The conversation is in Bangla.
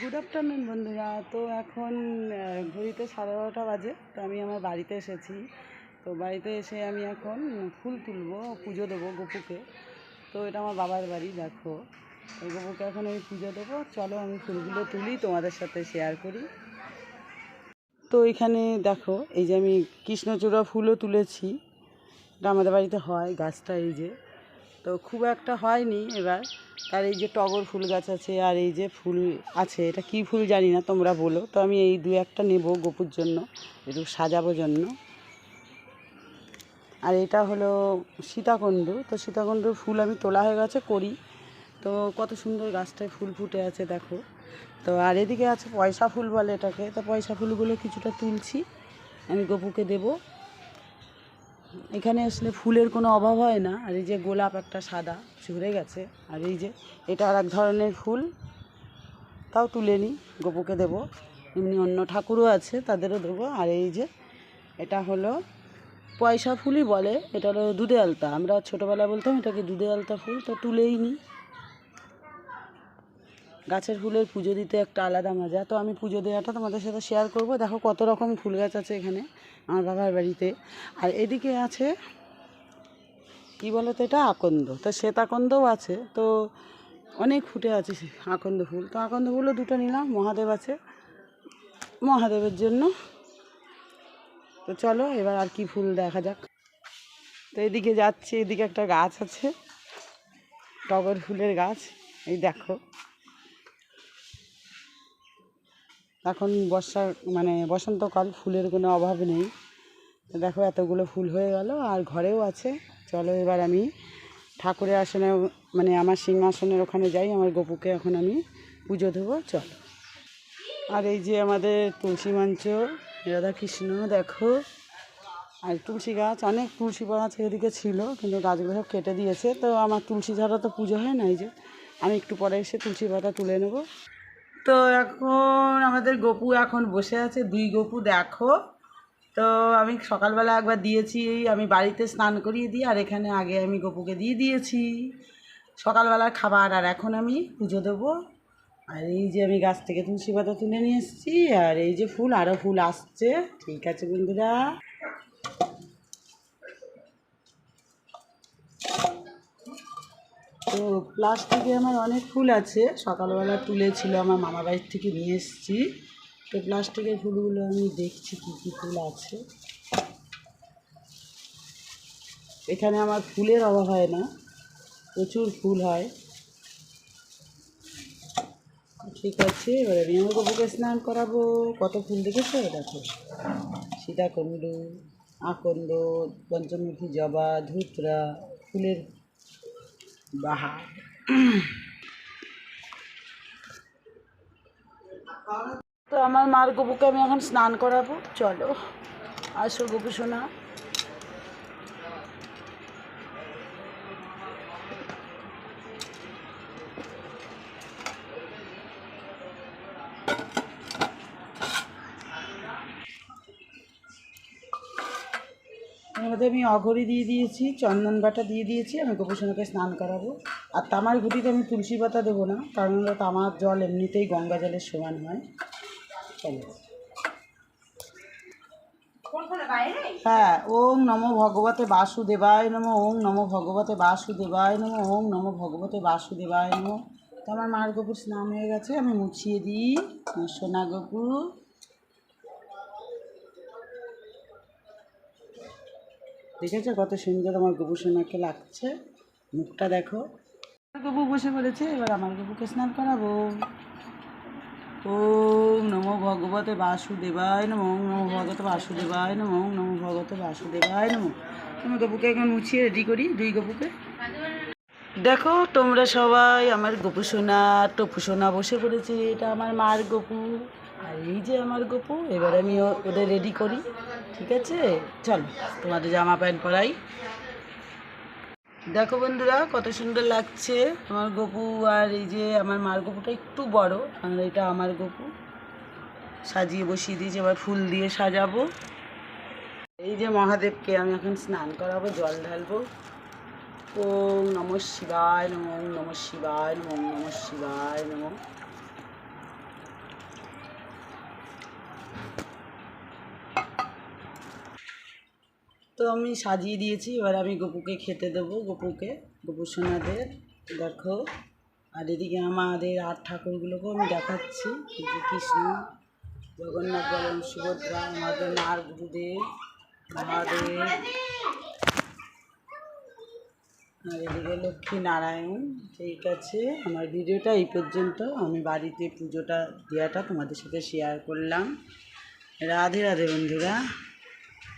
গুড আফটারনুন বন্ধুরা। তো এখন ঘড়িতে সাড়ে বারোটা বাজে, তো আমি আমার বাড়িতে এসেছি। তো বাড়িতে এসে আমি এখন ফুল তুলবো, পুজো দেবো গপুকে। তো এটা আমার বাবার বাড়ি, দেখো। এই গপুকে এখন আমি পুজো দেবো। চলো আমি ফুলগুলো তুলি, তোমাদের সাথে শেয়ার করি। তো এখানে দেখো, এই যে আমি কৃষ্ণচূড়া ফুলও তুলেছি। এটা আমাদের বাড়িতে হয়, গাছটা এই যে। তো খুব একটা হয়নি এবার। তার এই যে টগর ফুল গাছ আছে আর এই যে ফুল আছে, এটা কি ফুল জানি না, তোমরা বলো। তো আমি এই দু একটা নেব গোপুর জন্য, একটু সাজাবো জন্য। আর এটা হলো সীতাকুণ্ড। তো সীতাকুণ্ডর ফুল আমি তোলা হয়ে গেছে, করি। তো কত সুন্দর গাছটায় ফুল ফুটে আছে, দেখো। তো আর এদিকে আছে পয়সা ফুল বলে এটাকে। তো পয়সা ফুলগুলো কিছুটা তুলছি। আমি গপুকে দেবো। এখানে আসলে ফুলের কোনো অভাব হয় না। আর এই যে গোলাপ একটা সাদা ঝরে গেছে, আর এই যে এটা আর এক ধরনের ফুল। তাও তুলে নিই, গোপুকে দেবো। এমনি অন্য ঠাকুরও আছে, তাদেরও দেবো। আর এই যে এটা হলো পয়সা ফুলই বলে, এটা হলো দুধে আলতা। আমরা ছোটোবেলায় বলতাম এটাকে দুধে আলতা ফুল, তো তুলেই নিই। গাছের ফুলের পুজো দিতে একটা আলাদা মজা। তো আমি পুজো দেওয়াটা তোমাদের সাথে শেয়ার করব। দেখো কত রকম ফুল গাছ আছে এখানে। আমার বাবার বাড়িতে। আর এদিকে আছে, কী বলো তো এটা? আকন্দ। তো শ্বেত আকন্দও আছে। তো অনেক ফুটে আছে আকন্দ ফুল। তো আকন্দ ফুলও দুটো নিলাম, মহাদেব আছে। মহাদেবের জন্য। তো চলো, এবার আর কি ফুল দেখা যাক। তো এদিকে যাচ্ছি, এদিকে একটা গাছ আছে। টগর ফুলের গাছ। এই দেখো। এখন বর্ষা মানে বসন্তকাল, ফুলের কোনো অভাব নেই। দেখো এতগুলো ফুল হয়ে গেল আর ঘরেও আছে। চলো এবার আমি ঠাকুরের আসনে মানে আমার সিংহাসনের ওখানে যাই, আমার গপুকে এখন আমি পুজো দেবো, চলো। আর এই যে আমাদের তুলসী মঞ্চ, রাধাকৃষ্ণ, দেখো। আর তুলসী গাছ, অনেক তুলসী গাছ এদিকে ছিল, কিন্তু গাছগুলো সব কেটে দিয়েছে। তো আমার তুলসী ছাড়া তো পুজো হয় না, এই যে আমি একটু পরে এসে তুলসী পাতা তুলে নেব। তো এখন আমাদের গপু এখন বসে আছে। দুই গপু দেখো। তো আমি সকালবেলা একবার দিয়েছি, আমি বাড়িতে স্নান করিয়ে দিই, আর এখানে আগে আমি গপুকে দিয়ে দিয়েছি। সকালবেলার খাবার, আর এখন আমি পুজো দেবো। আর এই যে আমি গাছ থেকে তুলসী পাতা তুলে নিয়ে এসেছি, আর এই যে ফুল আরও ফুল আসছে। ঠিক আছে বন্ধুরা। প্লাস্টিকে আমার অনেক ফুল আছে। সকালবেলা তুলেছিল আমার মামা বাড়ির থেকে নিয়ে এসেছি। তো প্লাস্টিকের ফুলগুলো আমি দেখছি কী কী ফুল আছে। এখানে আমার ফুলের অভাব হয় না, প্রচুর ফুল হয়। ঠিক আছে, এবার আমি আমার স্নান করাবো। কত ফুল দেখেছ? দেখো। সীতাকুণ্ডু, আকন্দ, পঞ্চমুখী জবা, ধুতরা, ফুলের বাহার তো আমার মার গবুকে আমি এখন স্নান করাবো। চলো আসো গবু সোনা। মধ্যে আমি অঘরি দিয়ে দিয়েছি চন্দন বাটা দিয়ে দিয়েছি আমি গোপসোনাকে স্নান করাবো। আর তামার ঘুটিতে আমি তুলসী পাতা দেবো না কারণ হলো তামার জল এমনিতেই গঙ্গা জলের সমান হয়। চলো। হ্যাঁ ওম নমো ভগবতে বাসুদেবায় নমো ওম নমো ভগবতে বাসুদেবায় নমো ওম নমো ভগবতে বাসুদেবায় নমো। তো আমার মার গোপুর স্নান হয়ে গেছে আমি মুছিয়ে দিই। সোনা গোপু দেখেছ কত সুন্দর আমার গবু সোনাকে লাগছে? মুখটা দেখো। গবু বসে পড়েছে, এবার আমার গবুকে স্নান করাবো। ওম নমো ভগবতে বাসুদেবায় নমো, ওম নমো ভগবতে বাসুদেবায় নমো, ওম নমো ভগবতে বাসুদেবায় নমো। আমি গপুকে এখন মুছিয়ে রেডি করি, দুই গপুকে দেখো তোমরা সবাই, আমার গপু সোনা, টপু সোনা বসে পড়েছে, এটা আমার মার গপু আর এই যে আমার গপু, এবার আমি ওদের রেডি করি, ঠিক আছে? চল, তোমাদের জামা প্যান্ট পরাই। দেখো বন্ধুরা, কত সুন্দর লাগছে। আমার গপু আর এই যে আমার মার গপুটা একটু বড় আর এটা আমার গপু। সাজিয়ে বসিয়ে দিয়েছি, এবার ফুল দিয়ে সাজাবো। এই যে মহাদেবকে আমি এখন স্নান করাবো, জল ঢালবো। ওম নম শিবায় নম নম শিবায় নম নম শিবায় নম। তো আমি সাজিয়ে দিয়েছি, এবার আমি গপুকে খেতে দেবো, গপুকে, গপু সোনাদের, দেখো। আর এদিকে আমাদের আর ঠাকুরগুলোকেও আমি দেখাচ্ছি যে কৃষ্ণ, জগন্নাথ বলরাম সুভদ্রা, আমাদের নার গুরুদেব, মহাদেব, আর এদিকে লক্ষ্মী নারায়ণ, ঠিক আছে। আমার ভিডিওটা এই পর্যন্ত, আমি বাড়িতে পুজোটা দেওয়াটা তোমাদের সাথে শেয়ার করলাম। রাধে রাধে বন্ধুরা।